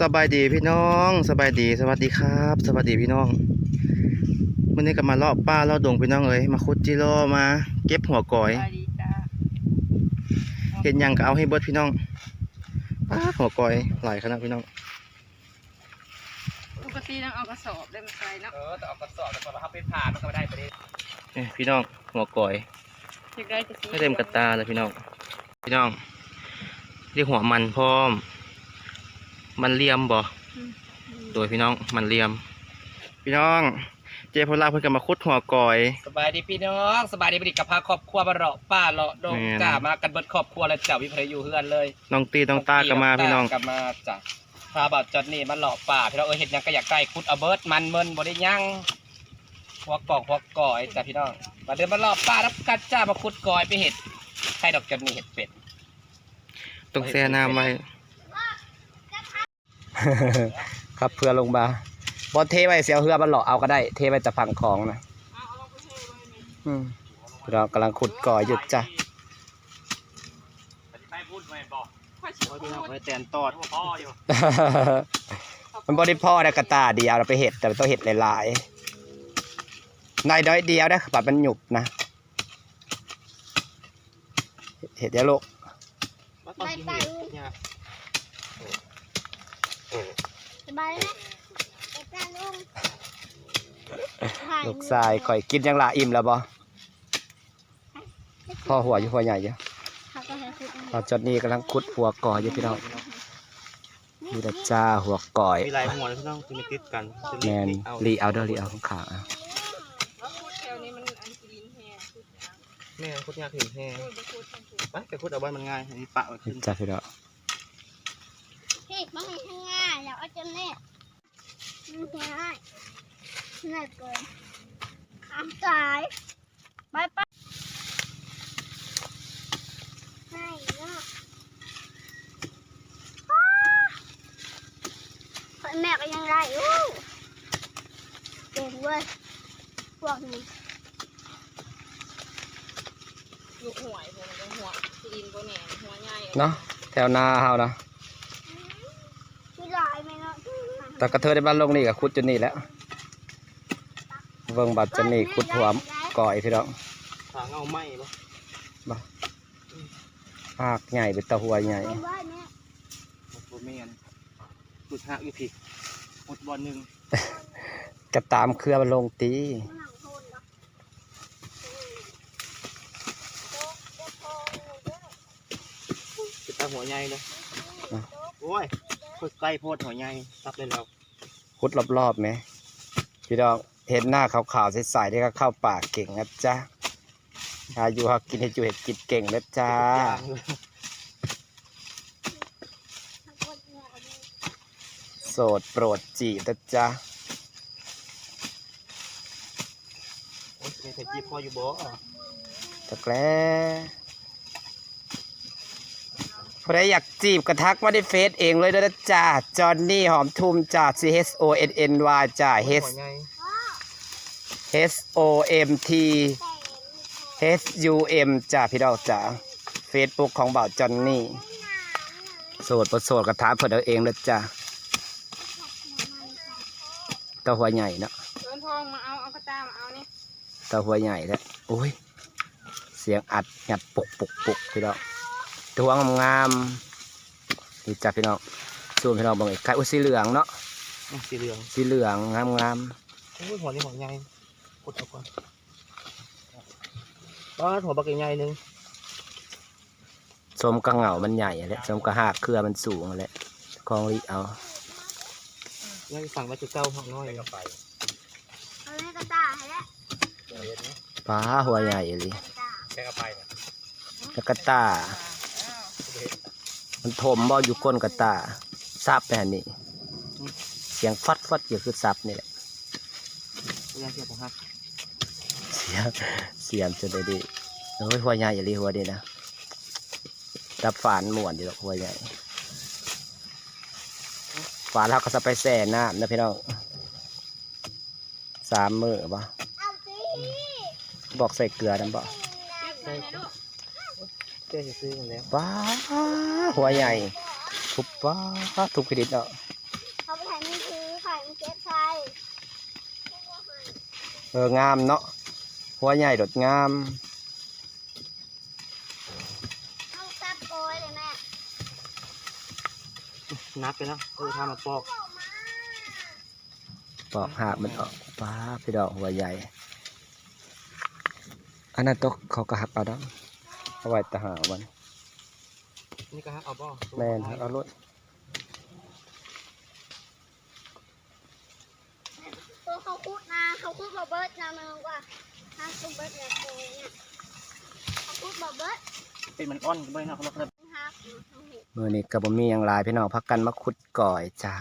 สบายดีพี่น้องสบายดีสวัสดีครับ สวัสดีพี่น้องวันนี้ก็มาเลาะป้าเลาะดงพี่น้องเอ้ยมาคุดจิโร่มา เก็บหัวก่อยสวัสดีจ้าเห็นหยังก็เอาให้เบิดพี่น้องป้าหัวก่อยหลายขนาดพี่น้องปกติต้องเอากระสอบได้มาใส่เนาะเออแต่เอากระสอบแต่พอเราไปผ่ามันก็ไม่ได้ประเด็นนี่พี่น้องหัวก่อยอยากได้จะซื้อไม่เต็มกระตาเลยพี่น้อง พี่น้องเรียกหัวมันพร้อม มันเลียมบ่อืมโดยพี่น้องมันเลียม พี่น้อง เจพลาเพิ่นก็มาคุดหัวก่อยสบายดีพี่น้องสบายดีบริกับพาครอบครัวมาเลาะป้าเลาะดงแม่นจ้ามากันเบิดครอบครัวแล้วจ้าวิพรอยู่เฮือนเลยน้องตีน้องตาก็มาพี่น้องกลับมาจ้ะพาบัดจอดนี่มาเลาะป่าพี่น้องเออเห็ดหยังก็อยากได้คุดเอาเบิดมันเมินบ่ได้หยังหัวกอกหัวก่อยจ้ะพี่น้องมาเดินมาเลาะป่ารับกันจ้ามาคุดก่อยไปเห็ดใครดอกจอดนี่เห็ดเป็ดต้องแช่น้ำไว้ ครับเพื่อลงมาบอเทไว้เสียวเฮือมันหล่อเอาก็ได้ เทไว้จะพังของนะเอาเอาไปเทไว้ในอืมเรากำลังขุดก่ออยู่จ้ะไปพูดไม่บอกข้าวชิโอ้ยพี่น้องพูดไว้แตนตอดพ่ออยู่ มันบริพ่อได้กระตาเดียวเราไปเห็ดแต่มันต้องเห็ดหลายๆในด้อยเดียวได้ปัดมันหยุบนะ เห็ดเดียวลูกไปไปเนี่ย สบายไหมไปตาลุงลูกชายข่อยกินยังละอิ่มแล้วบ่พ่อหัวอยู่หัวใหญ่อยู่เขาก็ให้คุยกันตอนจดนี้กำลังขุดหัวก่ออยู่พี่น้องนี่ละจ้าหัวก่อยมีหลายหัวเลยพี่น้องที่มันติดกันจะแมนเอารีเอาเด้อรีเอาของขาเอาแล้วพูดแถวนี้มันอันกินแฮพูดยาวแม่คุดยากถึงแห้งพูดไปพูดทั้งพูดไปไปคุดเอาไว้มันง่ายอันนี้ปะไว้ขึ้นจ้าพี่น้อง พี่มันให้ข้างง่ายแล้เอาจนเละมันง่ายเหนื่อยเกินทำสายไปไปไม่เนาะแม่ก็ยังได้อู้เก่งเว้ยพวกนี้ลูกหวยผมเป็นหัวตีนก็แหน่หัวใหญ่เนาะแถวนาเฮานะ มีหลายไหมเนาะ แต่กระเทยได้บ้านลงนี่ก็ขุดจนนี่แหล้วเบิ่งบัดจนนี่ขุดหัวก่อยพี่น้องถางเอาไหมบ่ภาคใหญ่เป็นตะหัวใหญ่เป็นว่าเนี่ยโอ้แม่นขุดหักอยู่พี่ขุดบอลหนึ่งกระตามเครือมันลงตีมันหนังโทนเนาะติดตาหัวใหญ่เลยโอ้ย คุดใกล้โพดหัวใหญ่ตับเลยแล้วขุดรอบๆไหมพี่น้องเห็นหน้าขาวๆใสๆที่ก็เข้าป่าเก่งนะจ๊ะอายุหักกินให้จูเห็ดกินเก่งนะจ้าโสดโปรดจีบนะจ๊ะโอ้ยเป็นเผ็ดจีบพ่ออยู่บ่ตะแก ล้ใครอยากจีบกระทักมาที่เฟซเองเลยเด้อนะจ้าจอห์นนี่หอมทุมจ้า C H O N N Y จ้า H หัวใหญ่ H O M T H U M จ้าพี่ดอกจ้าเฟซบุ๊กของบ่าวจอนนี่โสดประโสดกระทาเพิ่นเอาเองเลยจ้าตาหัวใหญ่เนาะเดินทองมาเอาเอากระตามาเอานี่ตาหัวใหญ่แล้วโอ้ย เสียงอัดงัดปุกปุกปุกพี่น้อง ตัวงามๆนี่จ้าพี่น้องซูมพี่น้องเบังอีกไข่อุ้ยสีเหลืองเนาะอืมสีเหลืองสีเหลืองงามงามโอ้ยหัวนี่หัวใหญ่ขุดเอาก่อนป้าดหัวบักใหญ่ๆหนึงๆสมกระเหงามันใหญ่แหละสมกระหากเครือมันสูงแหละคลองรีเอายังสั่งมาจุดเก้าหักน้อยก็ไปเอาให้กระตายแล้วป้าหัวใหญ่เลยแค่กระไปนะแล้วกระตา มันถมบ่อยู่ก้นกระตาซับไปหันนี่เสียงฟัดฟัดอยู่คือซับนี่แหละยังเทียบหักเสียงเสียงจะได้ดีโอ้ยหัวใหญ่อย่าลีหัวดีนะรับฝานหมวนอยู่หรอกหัวใหญ่ฝานเราก็จะไปแส่น้ำนะพี่น้องสามมือปะเอาสิบอกใส่เกลือนั่นปะใช่ แกจะซื้อมาแล้วป้าหัวใหญ่ทุบป้าทุบเครดิตเหรอเขาไปถ่ายนี่คือขายมันเก็บใครเอองามเนาะหัวใหญ่ดดงามเข้าซับโกยเลยแม่นักไปแล้วคือทำมาปอกปอกหักมันออกป้าพี่ดอกหัวใหญ่อันนั้นตกเขากระหักเอาล้ว เอาไว้แตะหาวัน นี่ก็ฮักเอาบ่แม่นหักเอารถตัวเขาคุดนะเขาคุดบอเบิร์ดนะมึงว่าถ้าคุดเบิร์ดเนี่ยโกยเนี่ยเขาคุดบอเบิร์ดเป็นมันอ่อนก็ไม่นะเขาบอกเลยฮักเขาเห็นมือนี้กับบ่มีอย่างหลายพี่น้องพักกันมาขุดก่อยจ้า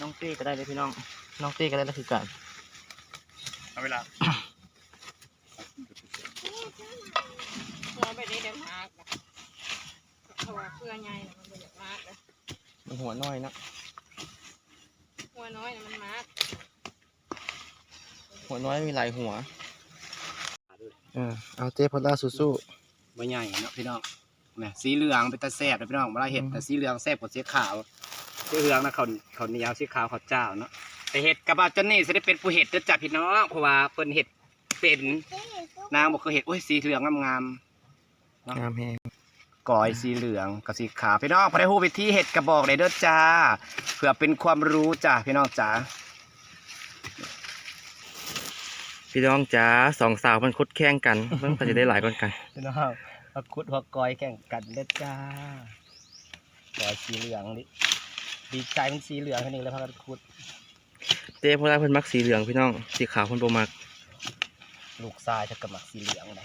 น้องเต้ก็ได้เลยพี่น้อง น้องเต้ก็ได้แล้วคือกันเอาเวลา หัวไปได้เดี๋ยวมากนะเพราะว่าเพื่อใหญ่น่ะมันเป็นมากเลยมันหัวน้อยนะหัวน้อยน่ะมันมากหัวน้อยมีหลายหัวเออเอาเต้พอล่าสู้บ่ใหญ่เนาะพี่น้องนี่สีเหลืองเป็นตาแซ่บนะพี่น้องเวลาเห็ดอืมแต่สีเหลืองแซ่บกว่าสีขาวสีเหลืองนะเขาเขาวเหนียวสีขาวเขาวเจ้าเนาะแต่เห็ดกับว่าจนนี่จะได้เป็นผู้เห็ดเด้อจ้ะพี่น้องเพราะว่าเพิ่นเห็ดเป็นนี่ซุปนางบอกเคยเห็ดโอ้ยสีเหลืองงามๆ งามแฮงๆก่อยสีเหลืองกับสีขาวพี่น้องพอได้ฮู้วิธีเห็ดกระบอกเลยเด้อจ้าเพื่อเป็นความรู้จ้ะพี่น้องจ้าพี่น้องจ๋าสองสาวมันคุดแข่งกันเพิ่งจะได้หลายคนกันพี่น้องมาคุดหัวกอยแข่งกันเด้อจ้าก่อยสีเหลืองดิดีใจมันสีเหลืองแค่นี้แล้วพากันคุดเต้พอล่าเพิ่นมักสีเหลืองพี่น้องสีขาวเพิ่นบ่มัก ลูกทรายจะกระหมักสีเหลืองได้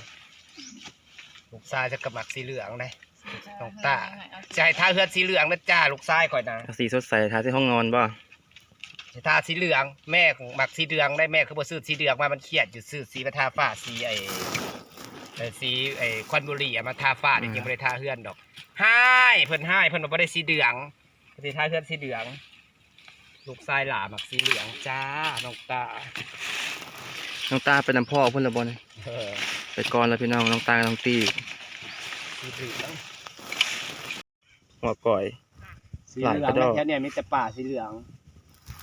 ลูกทรายจะกระหมักสีเหลืองได้น้องตาจะให้ทาเฮือนสีเหลืองนะจ้าลูกทรายข่อยนะเอาสีสดใสทาที่ห้องนอนบ่จะทาสีเหลืองแม่ของหมักสีเหลืองได้แม่คือบ่ซื้อสีเหลืองมามันเครียดอยู่ซื้อสีมาทาฝ้าสีไอ้ไอ้สีไอ้ควันบุหรี่อะมาทาฝ้าจริงๆไม่ได้ทาเฮือนดอกให้เพิ่นให้เพิ่นบ่ได้สีเหลืองเพิ่นสิทาเฮือนสีเหลือง ลูกทรายหลาหมักสีเหลืองจ้าน้องตาน้องตาเป็นน้ำพ่อเพิ่นละบ่นเออ ไปก่อนแล้วพี่น้องน้องตากับน้องตีสีเหลืองหัวก่อย สีเหลืองหลายกระดอกแค่เนี้มีแต่ป่าสีเหลือง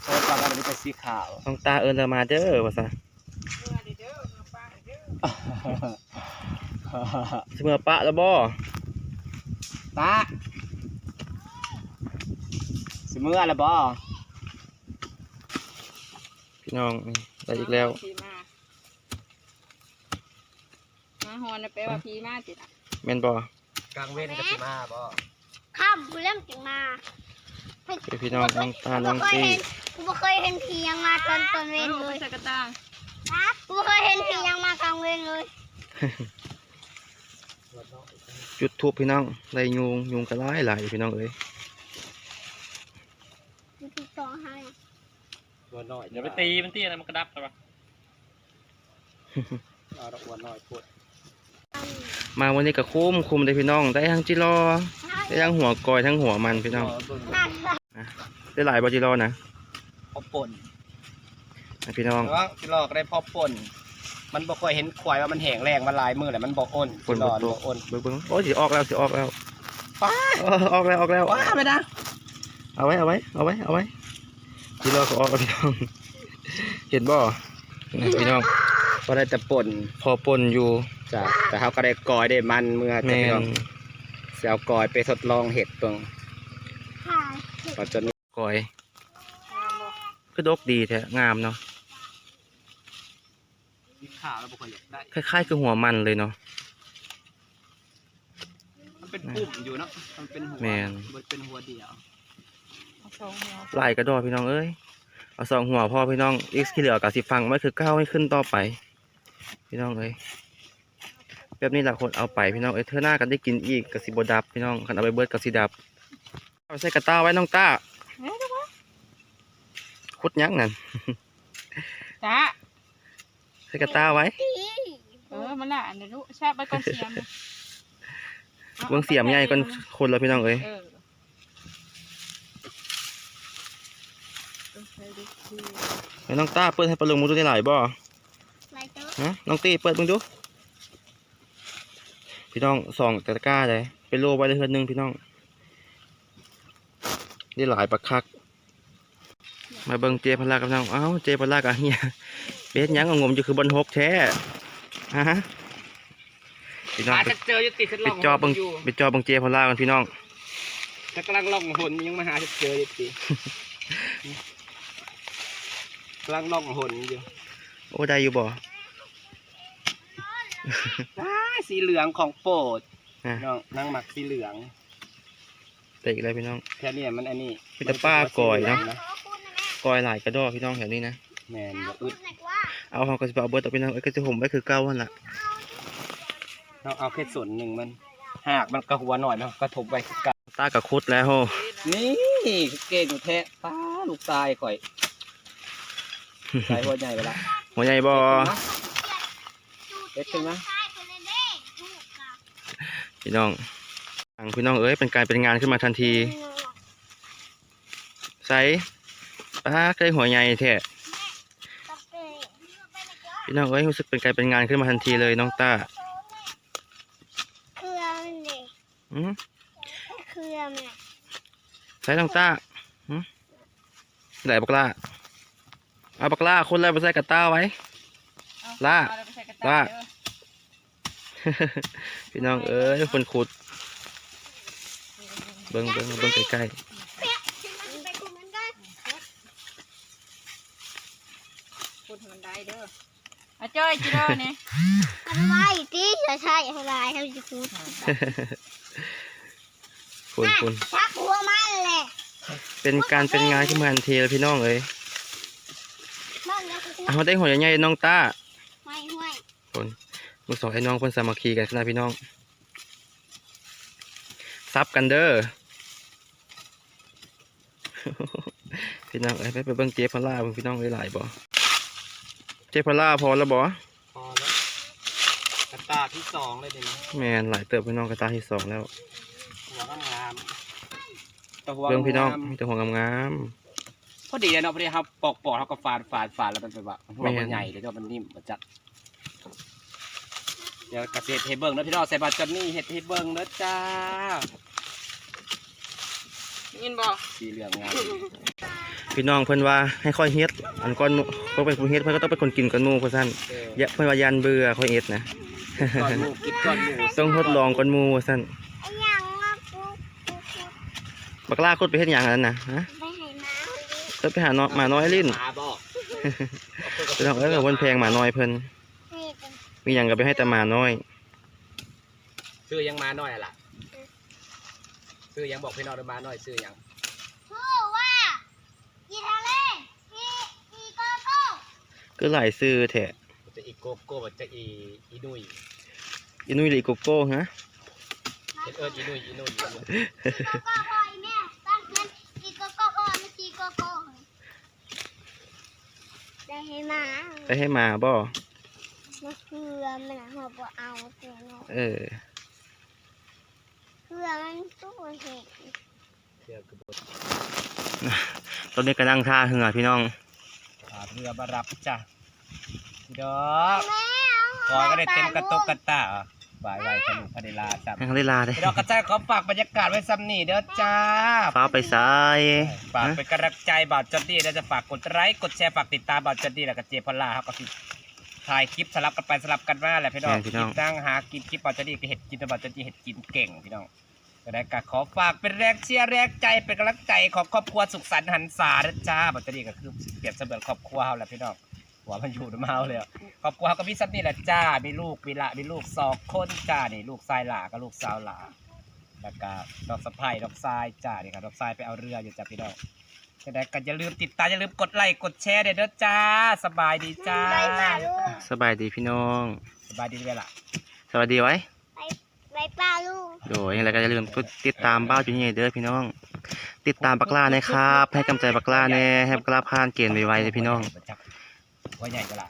โซนฝั่งนั้นมีแต่สีขาว น้องตาเอิ้นเรามาเด้อว่าซะเมื่อเด้อเมื่อป้าเด้อสิเมื่อปะแล้วบ่ตาสิเมื่อละบ่พี่น้องนี่ได้อีกแล้วพีมา มาฮอนน่ะแปลว่าพีมาติดอะแม่นบ่กลางเว้นกับสิมาบ่ข้ามกูเริ่มจึงมาไปพี่น้องน้องตาน้องกูบ่เคยตีเห็นกูบ่เคยเห็นผียังมาตอนตอนเวรเอาเลไปยใส่กระตางกูบ่เคยเห็นผียังมากลางเวรเลย จุดทูบพี่น้องได้ยุงยุงก็หลายหลายพี่น้องเอ้ยกูถูกสองให้ตัวน้อยเดี๋ยวไปตีมันตีอะไรมันกระดับใช่ปะเอาดอกบัวน้อยพูด มาวันนี้ก็คุ้มคุ้มเลยพี่น้อง ได้ทั้งจิรอได้ทั้งหัวกอยทั้งหัวมันพี่น้องเบิ่งนั่นล่ะได้หลายบ่จิรอนะพอป่นนะพี่น้องแต่ว่าสิหลอกได้พอป่นมันบ่ค่อยเห็นควายว่ามันแห้งแรงมันหลายมือแหละมันบ่อ้นคนสิหลบ่อดตบ่กอ้นเบิ่งเบิ่งโอ้ยสิออกแล้วสิออกแล้วป้าเออออกแล้วออกแล้วว้าไปนะเอาไว้เอาไว้เอาไว้เอาไว้จิรอก็ออกแล้วพี่น้องเห็นบ่นะพี่น้องก็ได้แต่ป่นพอปนอยู่ จ้ะแต่เขาก็ได้กอยได้มันเมื่อแม่จะพี่น้องนสิเอากอยไปทดลองเห็ดเบิ่งค่ะว่าจนกอยงามบ่ก็ดกดีแท้งามเนาะมีขาวแล้วบ่ค่อยอยากได้ คล้ายๆ คือหัวมันเลยเนาะ มันเป็นปุ่มอยู่เนาะ มันเป็นหัวแม่น มันเป็นหัวเดียวเอาสองหัวหลายกระดอกพี่น้องเอ้ยเอาสองหัวพอพี่น้องอีกที่เหลือกับสิฟังไว้คือก้าวให้ขึ้นต่อไป พี่น้องเอ้ย แบบนี้แหละคนเอาไปพี่น้องเอ้ยเธอหน้ากันได้กินอีกกับสิบดับพี่น้องคันเอาไปเบิดกับสิดับเอาใส่กระต้าไว้น้องต้าเฮ้ยดูวะคุดยักษ์นั่นจ้าใส่กระต้าไว้ผีเออมันน่ะเดี๋ยวลูกแช่ไปก่อนเสียมนะเบื้องเสียมใหญ่ก่อนคนละพี่น้องเอ้ยเออต้องใช้ดิคือให้น้องต้าเปิดให้ปลาลงมูดูได้หลายบ่อะไรเจ้าฮะน้องตีเปิดมึงดู พี่น้องสองตะกร้าเลยเป็นโลไว้เลยเฮือนหนึงพี่น้องได้หลายปลาคัก มาเบิ่งเจพลากับน้องเอ้าเจพลากับเฮียเป็ดหยังเอางมอยู่คือบนหกแท้ฮะพี่น้องอาจไปจะเจออยู่ติดฉันลไปองจอเบิ่งอยู่ไปจอเบิ่งเจพลากันพี่น้องจะกำลังล่องหนยังมาหาจะเจออยู่ติกำลังล่องหนอยู่โอ้ได้อยู่บ่ ว้ายสีเหลืองของโปรดอะ น้องนั่งหมักสีเหลืองได้อีกแล้วพี่น้อง แค่นี้มันอันนี้มีแต่ป้าก่อยเนอะขอคุณนะแม่กอยหลายกระดอกพี่น้องแถวนี้นะ แม่นขบ่อคุอึณดหน่อยว่าเอาเฮาก็สิไปเอาเบิดเอาพี่น้องเอ้ยก็สิห่มไว้คือเก่าหั่นล่ะเอาเอาแค่ส่วนหนึ่งมันหากมันกระหัวหน่อยเนาะกระทบไว้กับตากับคุดแล้วโหนี่เก่งแท้ป้าลูกตายข่อยตายหัวใหญ่ไปละหัวใหญ่บ่เด็ดขึ้นมา ใช่คนเด้ลูกกับพี่น้องทางพี่น้องเอ้ยเป็นการเป็นงานขึ้นมาทันทีใส่ป้าเคยหัวใหญ่แท้ตะเปะพี่น้องเอ้ยรู้สึกเป็นการเป็นงานขึ้นมาทันทีเลยน้องต้าเครือมันเด็กอือเครือมันน่ะใส่น้องต้าหืมไหนบักล่าเอาบักล่าคนแล้วไปใส่กระต้าไว้ล่าเอไปใส่กระล่าตาเด้อ พี่น้องเอ้ยคนขุด เบิ้งเบิ้งเบิ้งใกล้มันไปคุมมันได้พูดให้มันได้เด้ออาจ้อยจิเด้อเนี่ยทำไมตีจะใช่อะไรเขาจะพูดๆคุณคุณชักหัวมันแหละเป็นการเป็นงานขึ้นมาทันทีเลยพี่น้องเอ้ยมันแล้วกูเอาได้หัวใหญ่ๆน้องต้าไม่ห้วย ลูกสองไอ้น้องคนสามัคคีกันนะพี่น้องซับกันเด้อพี่น้องเอ้ยไปไปเบิ่งเจพล่าเบิ่งพี่น้องเอ้ยหลายบ่เจพล่าพอแล้วบ่พอแล้วกระตาที่สองเลยเดี๋ยวนี้แม่นหลายเติบพี่น้องกระตาที่สองแล้วหัวงามๆแต่หัวเบิ่งพี่น้องงามมีแต่หัวงามพอดีเลยเนาะพอดีครับปอกปอกเขาก็ฟาดฟาดฟาดแล้วมันเป็นแบบหัวแม่มันนใหญ่เลยเนาะมันนิ่มมันจัด เดี๋ยวเกษตรให้เบิ่งเนาะพี่น้องใส่บัตรจอนนี่เห็ดให้เบิ่งเนาะจ้ายินบอกสีเหลืองงามๆพี่น้องเพิ่นว่าให้ค่อยเฮ็ดอันก่อนหมู่เพิ่นเป็นผู้เฮ็ดเพิ่นก็ต้องเป็นคนกินก่อนหมู่เพิ่นซั่นเอออย่าเพิ่นว่ายันเบื่อค่อยเฮ็ดนะก่อนหมูกินก่อนหมูต้องทดลองก่อนหมู่ว่าซั่นไอ้ยังว่ากูกูกูบักลาคุดไปเฮ็ดหยังอันนั้นน่ะฮะไปให้น้าเพิ่นไปหาน้อยหมาน้อยลิ้นหมาบอกพี่น้องเอ้ยเพิ่นแพงหมาน้อยเพิ่นนี่กัน มีหยังก็ไปให้แต่หมาน้อย ซื้อยังมาหน่อยอะล่ะ ซื้อยังบอกพี่น้องเดินมาหน่อยซื้อยังชื่อว่าอีทะเลอีอีโกโก้คือหลายซื้อแท้มันจะอีโกโก้มันจะอีอีนุยอีนุ้ยหรืออีโกโก้ฮะเอิ้นเอิญอีนุยอีนุยอีนุยอีโกโก้พอยแม่ตั้งนั้นอีโกโก้พอยไม่อีโกโก้ได้ให้มาไปให้หมาบ่มา เพื่อมันนะหัวบ่เอาตัวเนาะเออเพื่อมันตู้เห็ดเรือกระบดตอนนี้ก็นั่งท่าเหือพี่น้องขาเรือมารับจ้ะพี่ดอกแม่คอยก็ได้เต็มกระตุกกระตาบายบายสนุกพอดีลาจ้ะนั่งเวลาได้พี่ดอกกระจายขอฝากบรรยากาศไว้ซ้ำนี่เด้อจ้าฟ้าไปซ้ายฝากเป็นกำลังใจบ่าวจอดดี้แล้วจะฝากกดไลค์กดแชร์ฝากติดตามบ่าวจอดดี้แล้วก็เจพลาครับก็สิ ถ่ายคลิปสลับกันไปสลับกันมาแหละพี่น้องคลิปนั่งหากินคลิปบ่าวจอดดี้ก็เห็ดกินบ่าวจอดดี้เห็ดกินเก่งพี่น้องก็ได้ก็ขอฝากเป็นแรงเชียร์แรงใจเป็นกำลังใจของครอบครัวสุขสันต์หันษานะจ้าบ่าวจอดดี้ก็คือเปรียบเสมือนครอบครัวเราแหละพี่น้องหัวมันอยู่น้ำเมาเลยอะครอบครัวเขาก็มีซับนี่แหละจ้ามีลูกมีละมีลูกสองคนจ้านี่ลูกชายหลากับลูกสาวหลาแล้วก็ดอกสะไพรดอกทรายจ้านี่ครับดอกทรายไปเอาเรืออยู่จ้าพี่น้อง จะได้ก็อย่าลืมติดตามอย่าลืมกดไลค์กดแชร์เด้อเด้อจ้า สบายดีจ้าไปป่าลูกสบายดีพี่น้อง สบายดีด้วยล่ะสวัสดีไว้ไปป่าลูก โดยอย่างไรก็อย่าลืมกดติดตามบ้าวจุนเย่เด้อพี่น้อง ติดตามบักล่านะครับ ให้กำลังใจบักล่าแน่ให้บักล่าผ่านเกณฑ์ไวๆเลยพี่น้อง ว่าใหญ่ก็ล่ะ